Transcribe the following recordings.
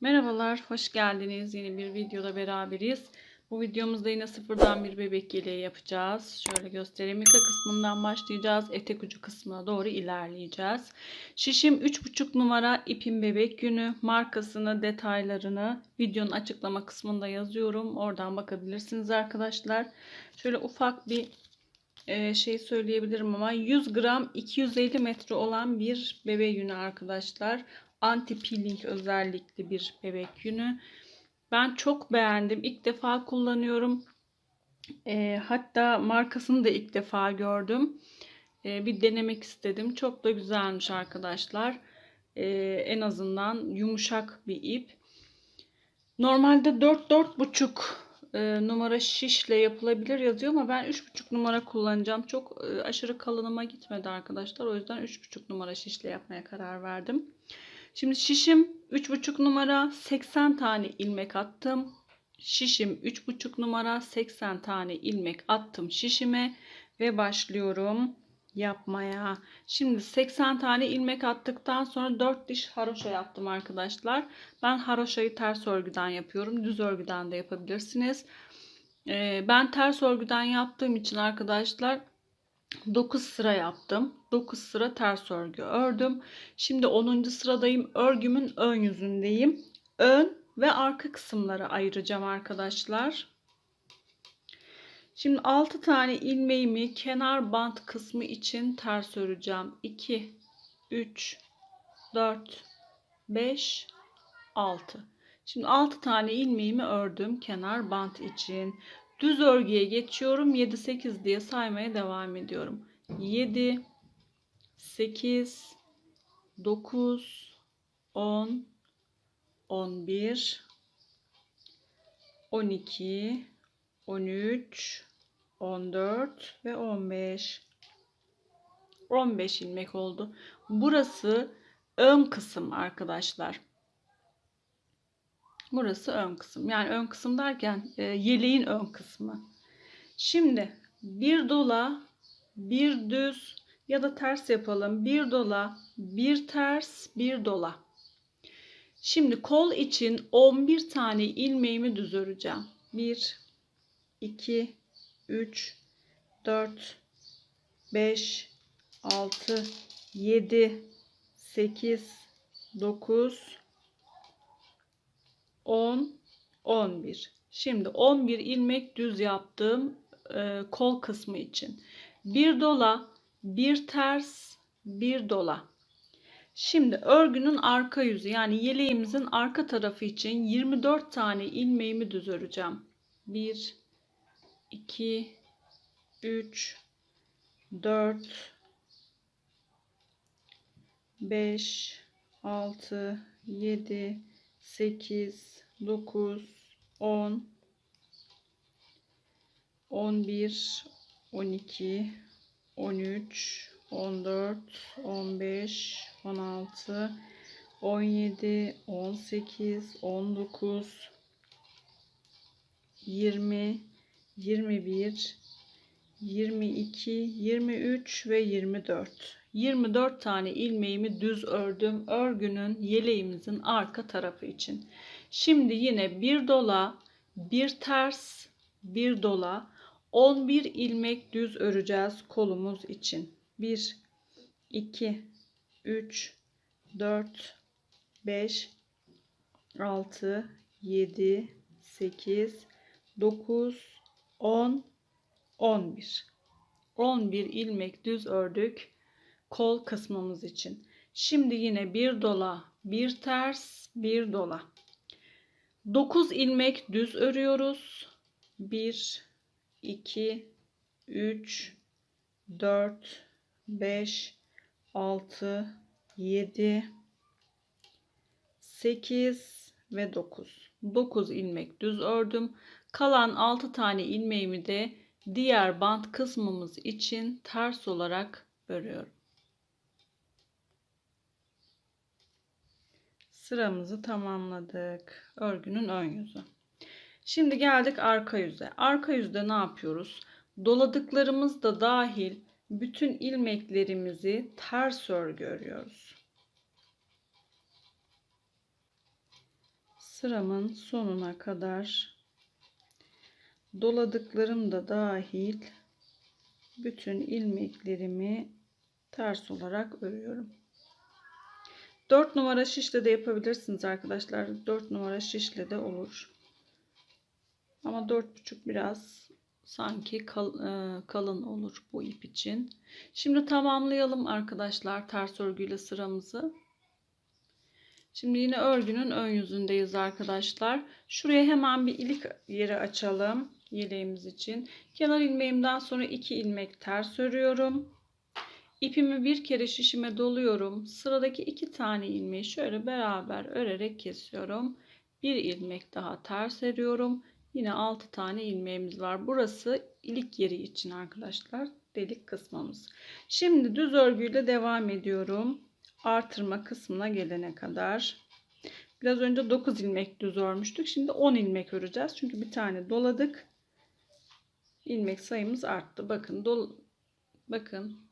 Merhabalar, hoş geldiniz. Yeni bir videoda beraberiz. Bu videomuzda yine sıfırdan bir bebek yeleği yapacağız. Şöyle göstereyim. Yaka kısmından başlayacağız. Etek ucu kısmına doğru ilerleyeceğiz. Şişim 3,5 numara ipin bebek günü. Markasını, detaylarını videonun açıklama kısmında yazıyorum. Oradan bakabilirsiniz arkadaşlar. Şöyle ufak bir e, şey söyleyebilirim ama 100 gram 250 metre olan bir bebe yünü arkadaşlar. Anti peeling özellikli bir bebek yünü. Ben çok beğendim. İlk defa kullanıyorum. E, hatta markasını da ilk defa gördüm. E, bir denemek istedim. Çok da güzelmiş arkadaşlar. E, en azından yumuşak bir ip. Normalde 4-4,5 e, numara şişle yapılabilir yazıyor ama ben 3,5 numara kullanacağım. Çok e, aşırı kalınıma gitmedi arkadaşlar. O yüzden 3,5 numara şişle yapmaya karar verdim. Şimdi şişim 3,5 numara 80 tane ilmek attım. Şişim 3,5 numara 80 tane ilmek attım şişime ve başlıyorum yapmaya. Şimdi 80 tane ilmek attıktan sonra 4 diş haroşa yaptım arkadaşlar. Ben haroşayı ters örgüden yapıyorum. Düz örgüden de yapabilirsiniz. Ee, ben ters örgüden yaptığım için arkadaşlar 9 sıra yaptım. 9 sıra ters örgü ördüm. Şimdi 10. sıradayım. Örgümün ön yüzündeyim. Ön ve arka kısımları ayıracağım arkadaşlar. Şimdi 6 tane ilmeğimi kenar bant kısmı için ters öreceğim. 2 3 4 5 6. Şimdi 6 tane ilmeğimi ördüm kenar bant için. Düz örgüye geçiyorum. 7 8 diye saymaya devam ediyorum. 7 8 9 10 11 12 13 14 ve 15 15 ilmek oldu. Burası ön kısım arkadaşlar. Burası ön kısım. Yani ön kısım derken e, yeleğin ön kısmı. Şimdi bir dola, bir düz ya da ters yapalım. Bir dola, bir ters, bir dola. Şimdi kol için 11 tane ilmeğimi düz öreceğim. 1 2 3 4 5 6 7 8 9 10 11 şimdi 11 ilmek düz yaptım e, kol kısmı için. Bir dola bir ters bir dola. Şimdi örgünün arka yüzü yani yeleğimizin arka tarafı için 24 tane ilmeğimi düz öreceğim. 1 2 3 4 5 6 7 8 9 10 11 12 13 14 15 16 17 18 19 20 21 22 23 ve 24 24 tane ilmeğimi düz ördüm örgünün yeleğimizin arka tarafı için. Şimdi yine bir dola bir ters bir dola 11 ilmek düz öreceğiz kolumuz için. 1 2 3 4 5 6 7 8 9 10 11 11 ilmek düz ördük kol kısmımız için. Şimdi yine bir dola, bir ters, bir dola. 9 ilmek düz örüyoruz. 1 2 3 4 5 6 7 8 ve 9. 9 ilmek düz ördüm. Kalan 6 tane ilmeğimi de diğer bant kısmımız için ters olarak örüyorum. Sıramızı tamamladık. Örgünün ön yüzü. Şimdi geldik arka yüze. Arka yüzde ne yapıyoruz? Doladıklarımız da dahil bütün ilmeklerimizi ters örgü örüyoruz. sıramın sonuna kadar doladıklarım da dahil bütün ilmeklerimi ters olarak örüyorum. 4 numara şişle de yapabilirsiniz arkadaşlar. 4 numara şişle de olur. Ama 4,5 biraz sanki kal, e, kalın olur bu ip için. Şimdi tamamlayalım arkadaşlar ters örgüyle sıramızı. Şimdi yine örgünün ön yüzündeyiz arkadaşlar. Şuraya hemen bir ilik yeri açalım yeleğimiz için. Kenar ilmeğimden sonra 2 ilmek ters örüyorum. İpimi bir kere şişime doluyorum. Sıradaki iki tane ilmeği şöyle beraber örerek kesiyorum. Bir ilmek daha ters örüyorum. Yine 6 tane ilmeğimiz var. Burası ilik yeri için arkadaşlar. Delik kısmımız. Şimdi düz örgüyle devam ediyorum. Artırma kısmına gelene kadar. Biraz önce 9 ilmek düz örmüştük. Şimdi 10 ilmek öreceğiz. Çünkü bir tane doladık. İlmek sayımız arttı. Bakın dol bakın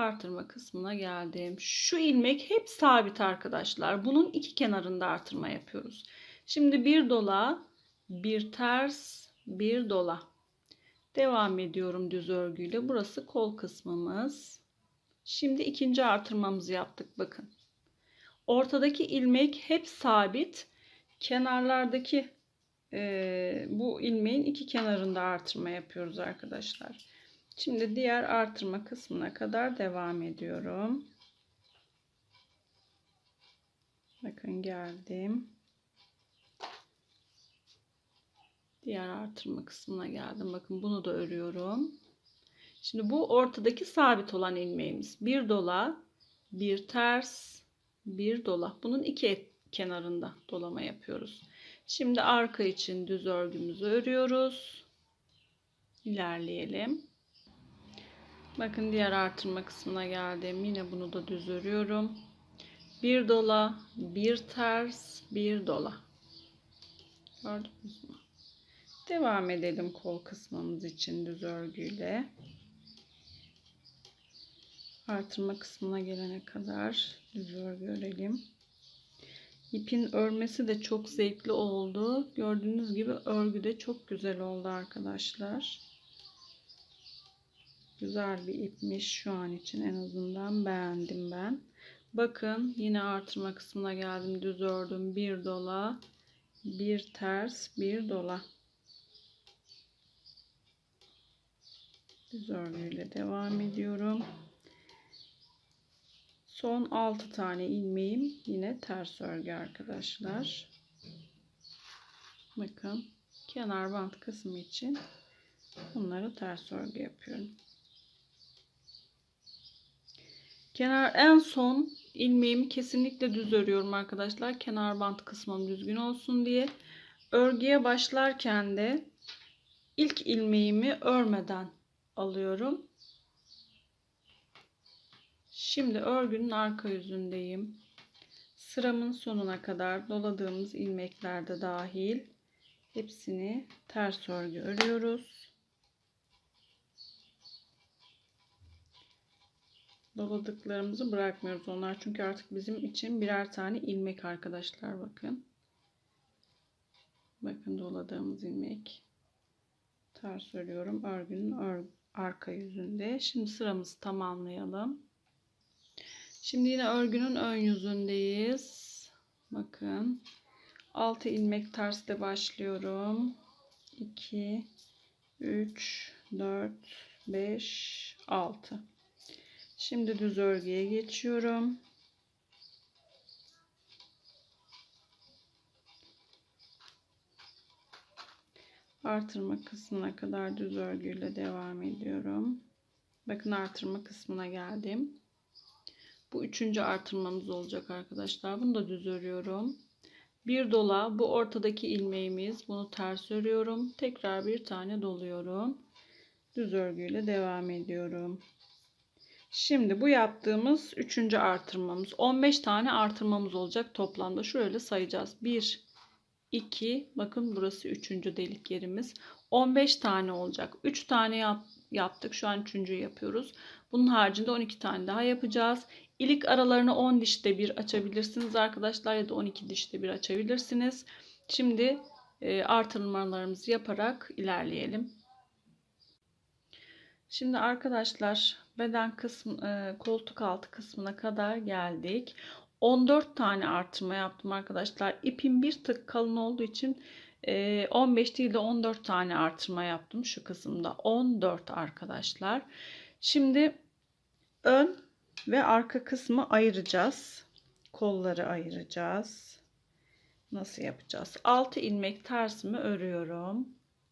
artırma kısmına geldim. Şu ilmek hep sabit arkadaşlar. Bunun iki kenarında artırma yapıyoruz. Şimdi bir dola, bir ters, bir dola. Devam ediyorum düz örgüyle. Burası kol kısmımız. Şimdi ikinci artırmamızı yaptık bakın. Ortadaki ilmek hep sabit. Kenarlardaki e, bu ilmeğin iki kenarında artırma yapıyoruz arkadaşlar. Şimdi diğer artırma kısmına kadar devam ediyorum. Bakın geldim. Diğer artırma kısmına geldim. Bakın bunu da örüyorum. Şimdi bu ortadaki sabit olan ilmeğimiz. Bir dola, bir ters, bir dola. Bunun iki kenarında dolama yapıyoruz. Şimdi arka için düz örgümüzü örüyoruz. İlerleyelim. Bakın diğer artırma kısmına geldim. Yine bunu da düz örüyorum. Bir dola, bir ters, bir dola. Gördünüz mü? Devam edelim kol kısmımız için düz örgüyle. Artırma kısmına gelene kadar düz örgü örelim. İpin örmesi de çok zevkli oldu. Gördüğünüz gibi örgü de çok güzel oldu arkadaşlar. Güzel bir ipmiş şu an için en azından beğendim ben. Bakın yine artırma kısmına geldim. Düz ördüm. Bir dola, bir ters, bir dola. Düz örgüyle devam ediyorum. Son 6 tane ilmeğim yine ters örgü arkadaşlar. Bakın kenar bant kısmı için bunları ters örgü yapıyorum. Kenar en son ilmeğimi kesinlikle düz örüyorum arkadaşlar. Kenar bant kısmım düzgün olsun diye. Örgüye başlarken de ilk ilmeğimi örmeden alıyorum. Şimdi örgünün arka yüzündeyim. Sıramın sonuna kadar doladığımız ilmekler de dahil hepsini ters örgü örüyoruz. Doladıklarımızı bırakmıyoruz onlar çünkü artık bizim için birer tane ilmek arkadaşlar bakın. Bakın doladığımız ilmek. Ters örüyorum örgünün ör arka yüzünde. Şimdi sıramızı tamamlayalım. Şimdi yine örgünün ön yüzündeyiz. Bakın. 6 ilmek tersle başlıyorum. 2 3 4 5 6 Şimdi düz örgüye geçiyorum. Artırma kısmına kadar düz örgüyle devam ediyorum. Bakın artırma kısmına geldim. Bu üçüncü artırmamız olacak arkadaşlar. Bunu da düz örüyorum. Bir dola bu ortadaki ilmeğimiz. Bunu ters örüyorum. Tekrar bir tane doluyorum. Düz örgüyle devam ediyorum. Şimdi bu yaptığımız üçüncü artırmamız. 15 tane artırmamız olacak toplamda. Şöyle sayacağız. 1, 2, bakın burası üçüncü delik yerimiz. 15 tane olacak. 3 tane yap, yaptık. Şu an üçüncüyü yapıyoruz. Bunun haricinde 12 tane daha yapacağız. İlik aralarını 10 dişte bir açabilirsiniz arkadaşlar ya da 12 dişte bir açabilirsiniz. Şimdi e, artırmalarımızı yaparak ilerleyelim. Şimdi arkadaşlar beden kısmı e, koltuk altı kısmına kadar geldik. 14 tane artırma yaptım arkadaşlar. İpim bir tık kalın olduğu için 15 değil de 14 tane artırma yaptım şu kısımda. 14 arkadaşlar. Şimdi ön ve arka kısmı ayıracağız. Kolları ayıracağız. Nasıl yapacağız? 6 ilmek tersimi örüyorum.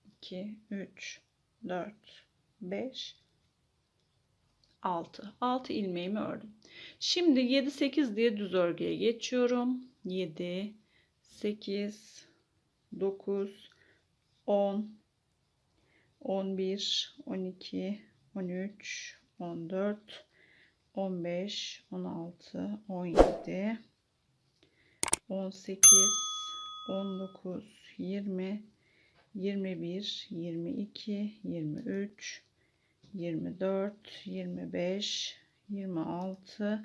2 3 4 5 6 6 ilmeğimi ördüm. Şimdi 7 8 diye düz örgüye geçiyorum. 7 8 9 10 11 12 13 14 15 16 17 18 19 20 21 22 23 24 25 26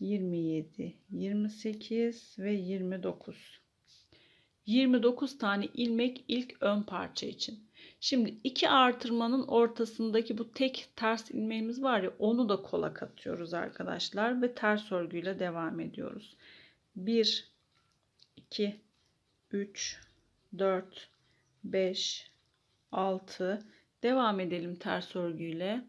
27 28 ve 29 29 tane ilmek ilk ön parça için. Şimdi iki artırmanın ortasındaki bu tek ters ilmeğimiz var ya onu da kola katıyoruz arkadaşlar ve ters örgüyle devam ediyoruz. 1 2 3 4 5 6 devam edelim ters örgüyle.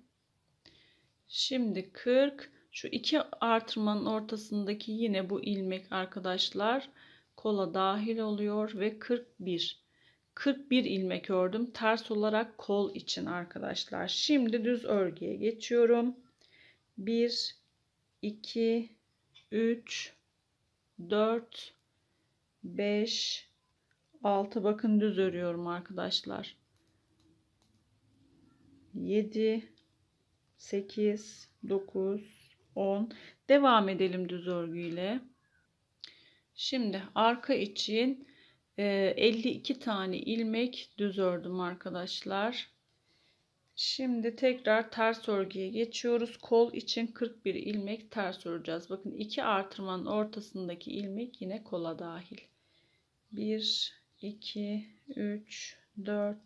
Şimdi 40 şu iki artırmanın ortasındaki yine bu ilmek arkadaşlar kola dahil oluyor ve 41 41 ilmek ördüm. Ters olarak kol için arkadaşlar. Şimdi düz örgüye geçiyorum. 1 2 3 4 5 6 bakın düz örüyorum arkadaşlar 7 8 9 10 devam edelim düz örgüyle Şimdi arka için 52 e, tane ilmek düz ördüm arkadaşlar. Şimdi tekrar ters örgüye geçiyoruz. Kol için 41 ilmek ters öreceğiz. Bakın iki artırmanın ortasındaki ilmek yine kola dahil. 1 2 3 4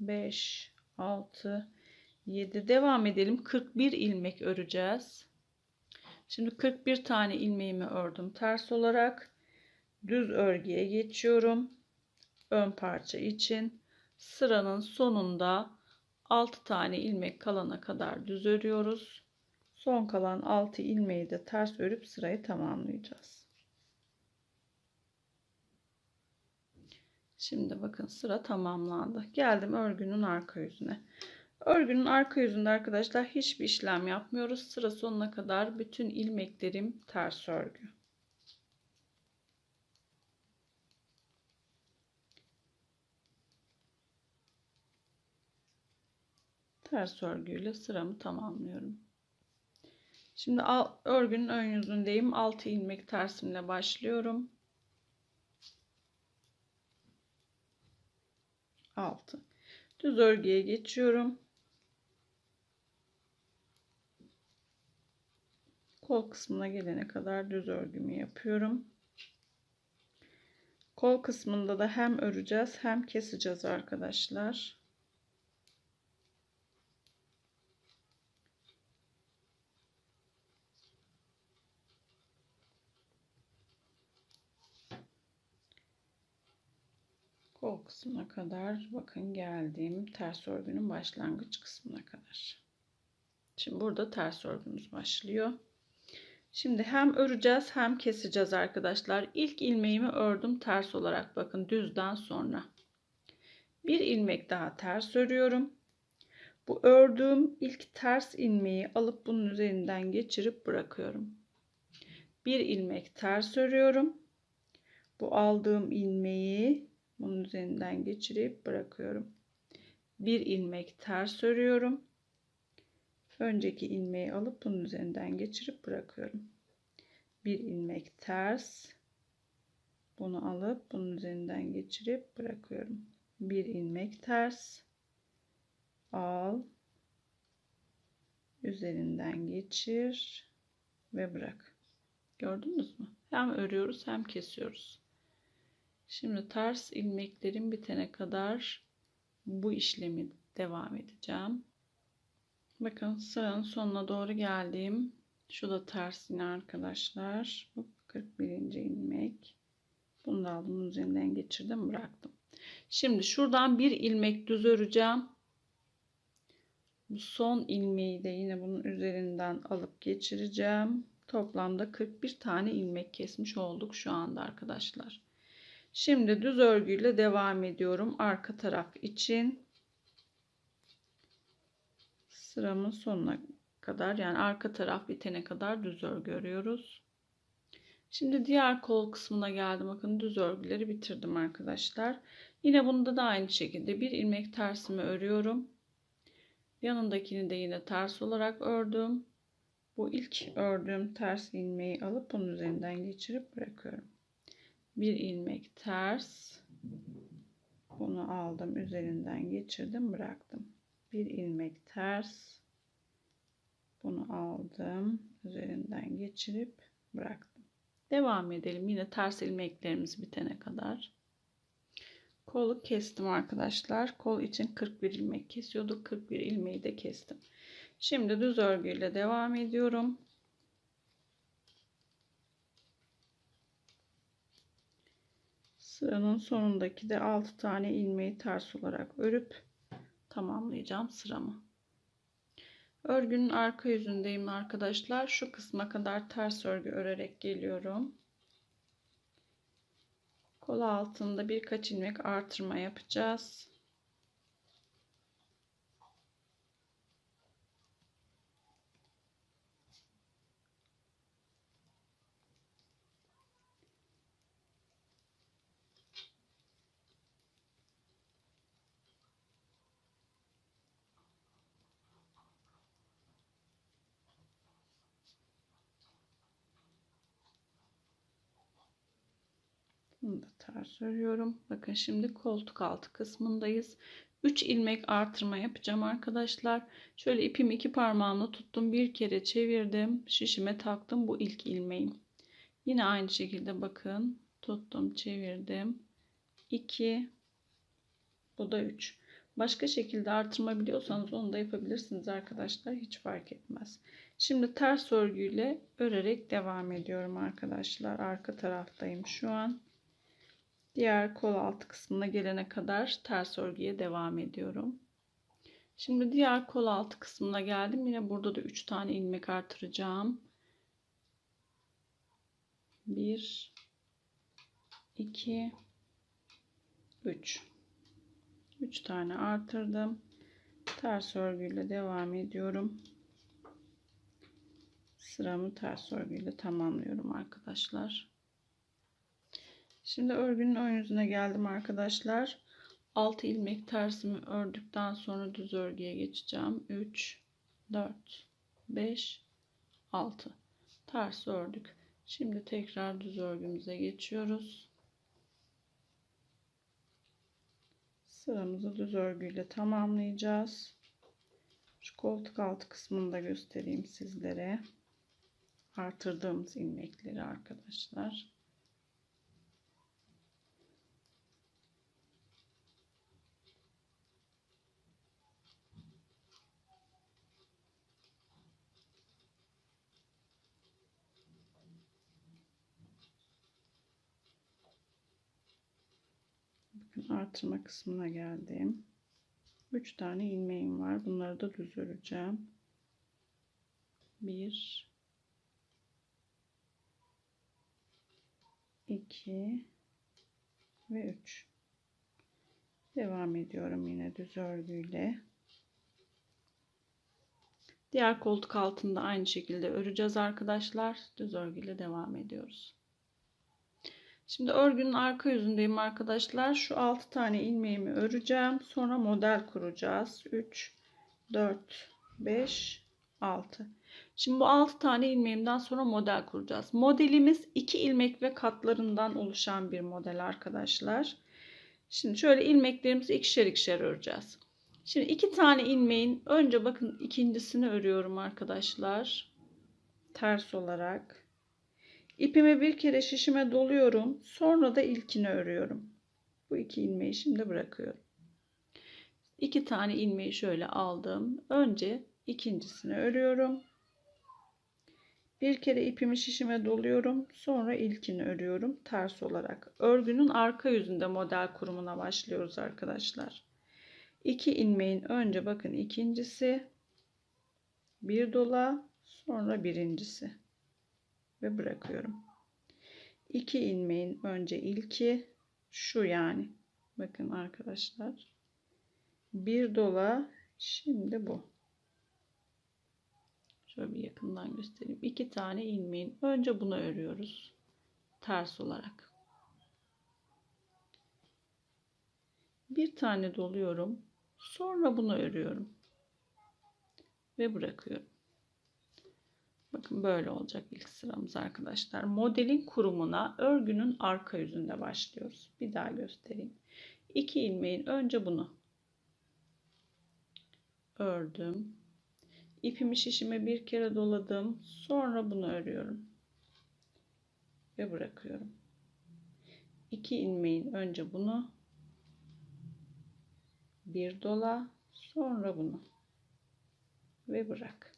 5 6 7 devam edelim. 41 ilmek öreceğiz. Şimdi 41 tane ilmeğimi ördüm ters olarak düz örgüye geçiyorum. Ön parça için sıranın sonunda 6 tane ilmek kalana kadar düz örüyoruz. Son kalan 6 ilmeği de ters örüp sırayı tamamlayacağız. Şimdi bakın sıra tamamlandı. Geldim örgünün arka yüzüne. Örgünün arka yüzünde arkadaşlar hiçbir işlem yapmıyoruz. Sıra sonuna kadar bütün ilmeklerim ters örgü. ters örgüyle sıramı tamamlıyorum. Şimdi örgünün ön yüzündeyim. 6 ilmek tersimle başlıyorum. 6. Düz örgüye geçiyorum. Kol kısmına gelene kadar düz örgümü yapıyorum. Kol kısmında da hem öreceğiz hem keseceğiz arkadaşlar. kol kısmına kadar bakın geldiğim ters örgünün başlangıç kısmına kadar. Şimdi burada ters örgümüz başlıyor. Şimdi hem öreceğiz hem keseceğiz arkadaşlar. İlk ilmeğimi ördüm ters olarak bakın düzden sonra. Bir ilmek daha ters örüyorum. Bu ördüğüm ilk ters ilmeği alıp bunun üzerinden geçirip bırakıyorum. Bir ilmek ters örüyorum. Bu aldığım ilmeği bunun üzerinden geçirip bırakıyorum. Bir ilmek ters örüyorum. Önceki ilmeği alıp bunun üzerinden geçirip bırakıyorum. Bir ilmek ters. Bunu alıp bunun üzerinden geçirip bırakıyorum. Bir ilmek ters. Al. Üzerinden geçir ve bırak. Gördünüz mü? Hem örüyoruz hem kesiyoruz. Şimdi ters ilmeklerim bitene kadar bu işlemi devam edeceğim. Bakın sıranın sonuna doğru geldim. Şu da ters yine arkadaşlar. Bu 41. ilmek. Bunu da aldım bunun üzerinden geçirdim bıraktım. Şimdi şuradan bir ilmek düz öreceğim. Bu son ilmeği de yine bunun üzerinden alıp geçireceğim. Toplamda 41 tane ilmek kesmiş olduk şu anda arkadaşlar. Şimdi düz örgüyle devam ediyorum arka taraf için. Sıramın sonuna kadar yani arka taraf bitene kadar düz örgü örüyoruz. Şimdi diğer kol kısmına geldim. Bakın düz örgüleri bitirdim arkadaşlar. Yine bunda da aynı şekilde bir ilmek tersimi örüyorum. Yanındakini de yine ters olarak ördüm. Bu ilk ördüğüm ters ilmeği alıp bunun üzerinden geçirip bırakıyorum. Bir ilmek ters. Bunu aldım, üzerinden geçirdim, bıraktım. Bir ilmek ters. Bunu aldım, üzerinden geçirip bıraktım. Devam edelim yine ters ilmeklerimiz bitene kadar. Kolu kestim arkadaşlar. Kol için 41 ilmek kesiyorduk. 41 ilmeği de kestim. Şimdi düz örgüyle devam ediyorum. Sıranın sonundaki de 6 tane ilmeği ters olarak örüp tamamlayacağım sıramı. Örgünün arka yüzündeyim arkadaşlar. Şu kısma kadar ters örgü örerek geliyorum. Kol altında birkaç ilmek artırma yapacağız. Ters örüyorum. Bakın şimdi koltuk altı kısmındayız. 3 ilmek artırma yapacağım arkadaşlar. Şöyle ipimi iki parmağımla tuttum. Bir kere çevirdim. Şişime taktım. Bu ilk ilmeğim. Yine aynı şekilde bakın. Tuttum, çevirdim. 2 Bu da 3. Başka şekilde artırma biliyorsanız onu da yapabilirsiniz arkadaşlar. Hiç fark etmez. Şimdi ters örgüyle örerek devam ediyorum arkadaşlar. Arka taraftayım şu an. Diğer kol altı kısmına gelene kadar ters örgüye devam ediyorum. Şimdi diğer kol altı kısmına geldim. Yine burada da 3 tane ilmek artıracağım. 1 2 3 3 tane artırdım. Ters örgüyle devam ediyorum. Sıramı ters örgüyle tamamlıyorum arkadaşlar. Şimdi örgünün ön yüzüne geldim arkadaşlar. 6 ilmek tersimi ördükten sonra düz örgüye geçeceğim. 3 4 5 6 ters ördük. Şimdi tekrar düz örgümüze geçiyoruz. Sıramızı düz örgüyle tamamlayacağız. Şu koltuk altı kısmını da göstereyim sizlere. Artırdığımız ilmekleri arkadaşlar. Bakın artırma kısmına geldim. 3 tane ilmeğim var. Bunları da düz öreceğim. 1 2 ve 3 devam ediyorum yine düz örgüyle diğer koltuk altında aynı şekilde öreceğiz arkadaşlar düz örgüyle devam ediyoruz Şimdi örgünün arka yüzündeyim arkadaşlar. Şu 6 tane ilmeğimi öreceğim. Sonra model kuracağız. 3, 4, 5, 6. Şimdi bu 6 tane ilmeğimden sonra model kuracağız. Modelimiz 2 ilmek ve katlarından oluşan bir model arkadaşlar. Şimdi şöyle ilmeklerimizi ikişer ikişer öreceğiz. Şimdi iki tane ilmeğin önce bakın ikincisini örüyorum arkadaşlar. Ters olarak. İpimi bir kere şişime doluyorum. Sonra da ilkini örüyorum. Bu iki ilmeği şimdi bırakıyorum. İki tane ilmeği şöyle aldım. Önce ikincisini örüyorum. Bir kere ipimi şişime doluyorum. Sonra ilkini örüyorum ters olarak. Örgünün arka yüzünde model kurumuna başlıyoruz arkadaşlar. İki ilmeğin önce bakın ikincisi bir dola sonra birincisi ve bırakıyorum. İki ilmeğin önce ilki şu yani. Bakın arkadaşlar. Bir dola şimdi bu. Şöyle bir yakından göstereyim. İki tane ilmeğin önce bunu örüyoruz. Ters olarak. Bir tane doluyorum. Sonra bunu örüyorum. Ve bırakıyorum. Bakın böyle olacak ilk sıramız arkadaşlar. Modelin kurumuna örgünün arka yüzünde başlıyoruz. Bir daha göstereyim. İki ilmeğin önce bunu ördüm. İpimi şişime bir kere doladım. Sonra bunu örüyorum. Ve bırakıyorum. İki ilmeğin önce bunu bir dola sonra bunu ve bırak.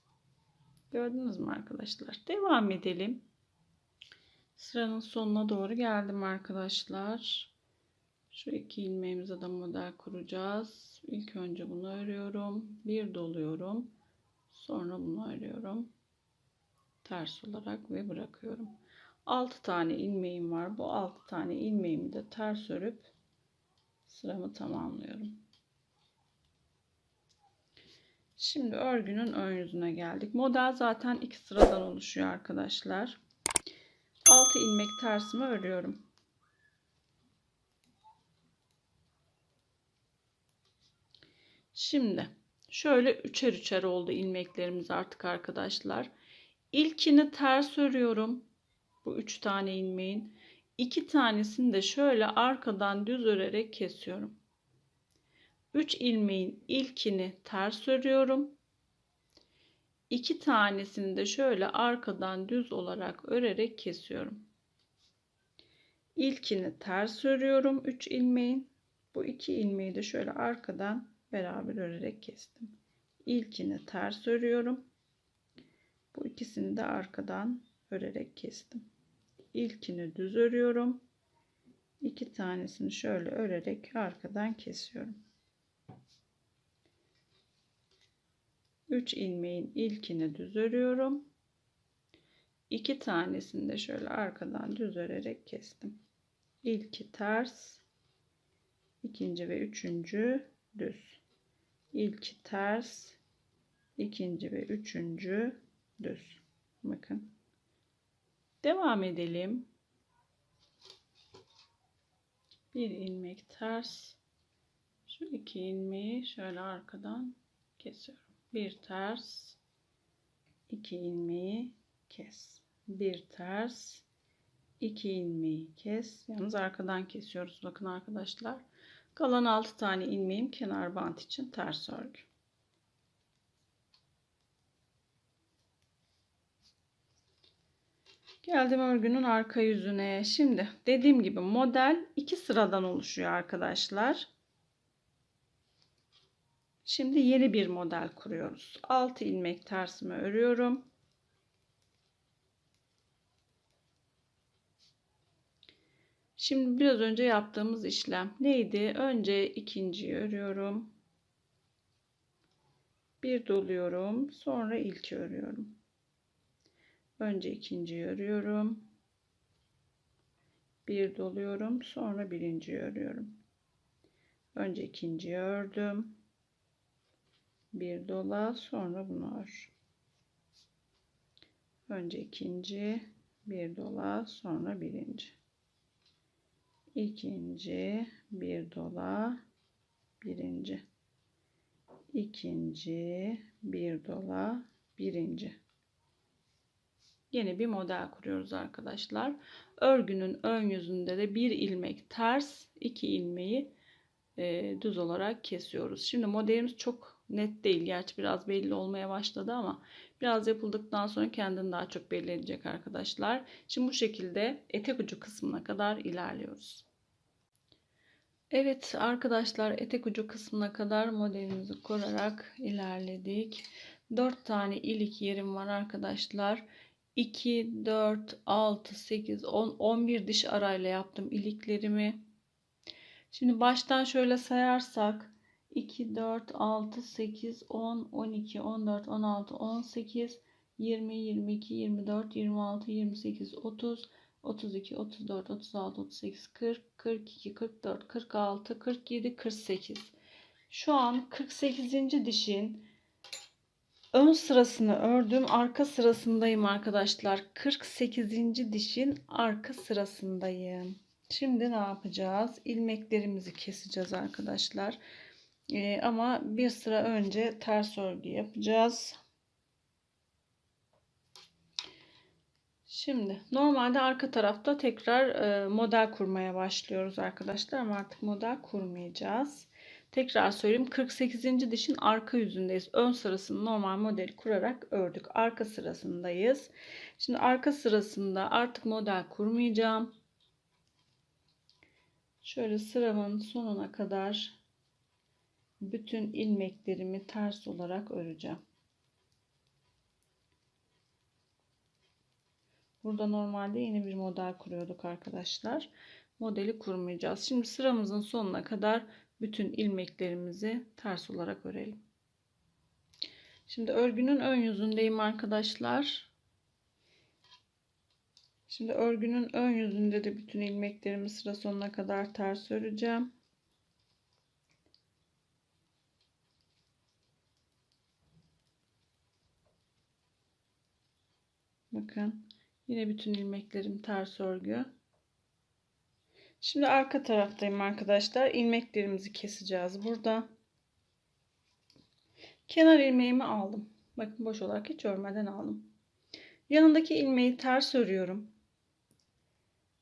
Gördünüz mü arkadaşlar? Devam edelim. Sıranın sonuna doğru geldim arkadaşlar. Şu iki ilmeğimize de model kuracağız. İlk önce bunu örüyorum. Bir doluyorum. Sonra bunu örüyorum. Ters olarak ve bırakıyorum. 6 tane ilmeğim var. Bu 6 tane ilmeğimi de ters örüp sıramı tamamlıyorum. Şimdi örgünün ön yüzüne geldik. Model zaten iki sıradan oluşuyor arkadaşlar. 6 ilmek tersimi örüyorum. Şimdi şöyle üçer üçer oldu ilmeklerimiz artık arkadaşlar. İlkini ters örüyorum. Bu üç tane ilmeğin. iki tanesini de şöyle arkadan düz örerek kesiyorum. 3 ilmeğin ilkini ters örüyorum. 2 tanesini de şöyle arkadan düz olarak örerek kesiyorum. İlkini ters örüyorum 3 ilmeğin. Bu iki ilmeği de şöyle arkadan beraber örerek kestim. İlkini ters örüyorum. Bu ikisini de arkadan örerek kestim. İlkini düz örüyorum. İki tanesini şöyle örerek arkadan kesiyorum. 3 ilmeğin ilkini düz örüyorum. 2 tanesini de şöyle arkadan düz örerek kestim. İlki ters, ikinci ve üçüncü düz. İlki ters, ikinci ve üçüncü düz. Bakın. Devam edelim. Bir ilmek ters. Şu iki ilmeği şöyle arkadan kesiyorum bir ters iki ilmeği kes bir ters iki ilmeği kes yalnız arkadan kesiyoruz bakın arkadaşlar kalan 6 tane ilmeğim kenar bant için ters örgü Geldim örgünün arka yüzüne. Şimdi dediğim gibi model iki sıradan oluşuyor arkadaşlar. Şimdi yeni bir model kuruyoruz. 6 ilmek tersimi örüyorum. Şimdi biraz önce yaptığımız işlem neydi? Önce ikinciyi örüyorum. Bir doluyorum. Sonra ilki örüyorum. Önce ikinciyi örüyorum. Bir doluyorum. Sonra birinciyi örüyorum. Önce ikinciyi ördüm bir dola sonra bunu ör. Önce ikinci bir dola sonra birinci. İkinci bir dola birinci. İkinci bir dola birinci. Yeni bir model kuruyoruz arkadaşlar. Örgünün ön yüzünde de bir ilmek ters, iki ilmeği e, düz olarak kesiyoruz. Şimdi modelimiz çok net değil. Gerçi biraz belli olmaya başladı ama biraz yapıldıktan sonra kendini daha çok belli edecek arkadaşlar. Şimdi bu şekilde etek ucu kısmına kadar ilerliyoruz. Evet arkadaşlar etek ucu kısmına kadar modelimizi kurarak ilerledik. 4 tane ilik yerim var arkadaşlar. 2, 4, 6, 8, 10, 11 diş arayla yaptım iliklerimi. Şimdi baştan şöyle sayarsak 2, 4, 6, 8, 10, 12, 14, 16, 18, 20, 22, 24, 26, 28, 30, 32, 34, 36, 38, 40, 42, 44, 46, 47, 48. Şu an 48. dişin ön sırasını ördüm. Arka sırasındayım arkadaşlar. 48. dişin arka sırasındayım. Şimdi ne yapacağız? İlmeklerimizi keseceğiz arkadaşlar. Ee, ama bir sıra önce ters örgü yapacağız. Şimdi normalde arka tarafta tekrar e, model kurmaya başlıyoruz arkadaşlar ama artık model kurmayacağız. Tekrar söyleyeyim 48. dişin arka yüzündeyiz. Ön sırasını normal modeli kurarak ördük. Arka sırasındayız. Şimdi arka sırasında artık model kurmayacağım. Şöyle sıramın sonuna kadar bütün ilmeklerimi ters olarak öreceğim. Burada normalde yeni bir model kuruyorduk arkadaşlar. Modeli kurmayacağız. Şimdi sıramızın sonuna kadar bütün ilmeklerimizi ters olarak örelim. Şimdi örgünün ön yüzündeyim arkadaşlar. Şimdi örgünün ön yüzünde de bütün ilmeklerimi sıra sonuna kadar ters öreceğim. Bakın yine bütün ilmeklerim ters örgü. Şimdi arka taraftayım arkadaşlar. İlmeklerimizi keseceğiz burada. Kenar ilmeğimi aldım. Bakın boş olarak hiç örmeden aldım. Yanındaki ilmeği ters örüyorum.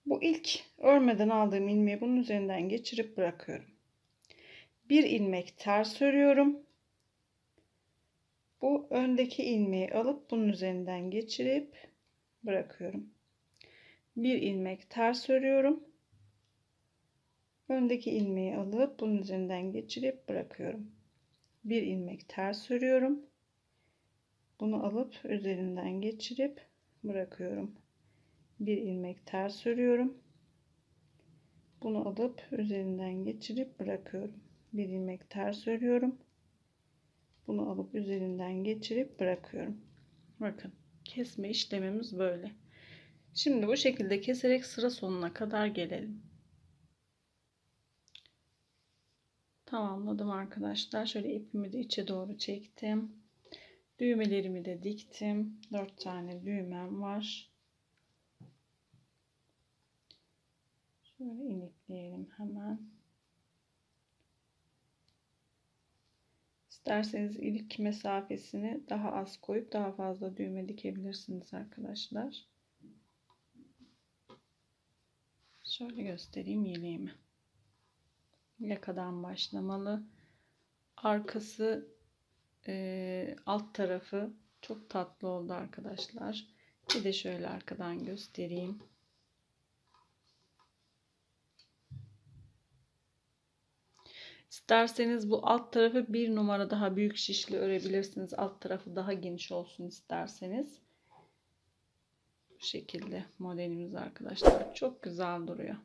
Bu ilk örmeden aldığım ilmeği bunun üzerinden geçirip bırakıyorum. Bir ilmek ters örüyorum. Bu öndeki ilmeği alıp bunun üzerinden geçirip bırakıyorum. Bir ilmek ters örüyorum. Öndeki ilmeği alıp bunun üzerinden geçirip bırakıyorum. Bir ilmek ters örüyorum. Bunu alıp üzerinden geçirip bırakıyorum. Bir ilmek ters örüyorum. Bunu alıp üzerinden geçirip bırakıyorum. Bir ilmek ters örüyorum. Bunu alıp üzerinden geçirip bırakıyorum. Bakın kesme işlemimiz böyle. Şimdi bu şekilde keserek sıra sonuna kadar gelelim. Tamamladım arkadaşlar. Şöyle ipimi de içe doğru çektim. Düğmelerimi de diktim. 4 tane düğmem var. Şöyle ilikleyelim hemen. İsterseniz ilik mesafesini daha az koyup daha fazla düğme dikebilirsiniz arkadaşlar. Şöyle göstereyim yeleğimi yakadan başlamalı. Arkası e, alt tarafı çok tatlı oldu arkadaşlar. Bir de şöyle arkadan göstereyim. İsterseniz bu alt tarafı bir numara daha büyük şişli örebilirsiniz. Alt tarafı daha geniş olsun isterseniz. Bu şekilde modelimiz arkadaşlar. Çok güzel duruyor.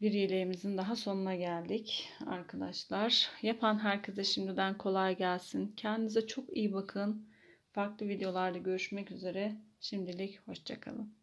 Bir yeleğimizin daha sonuna geldik arkadaşlar. Yapan herkese şimdiden kolay gelsin. Kendinize çok iyi bakın. Farklı videolarda görüşmek üzere. Şimdilik hoşçakalın.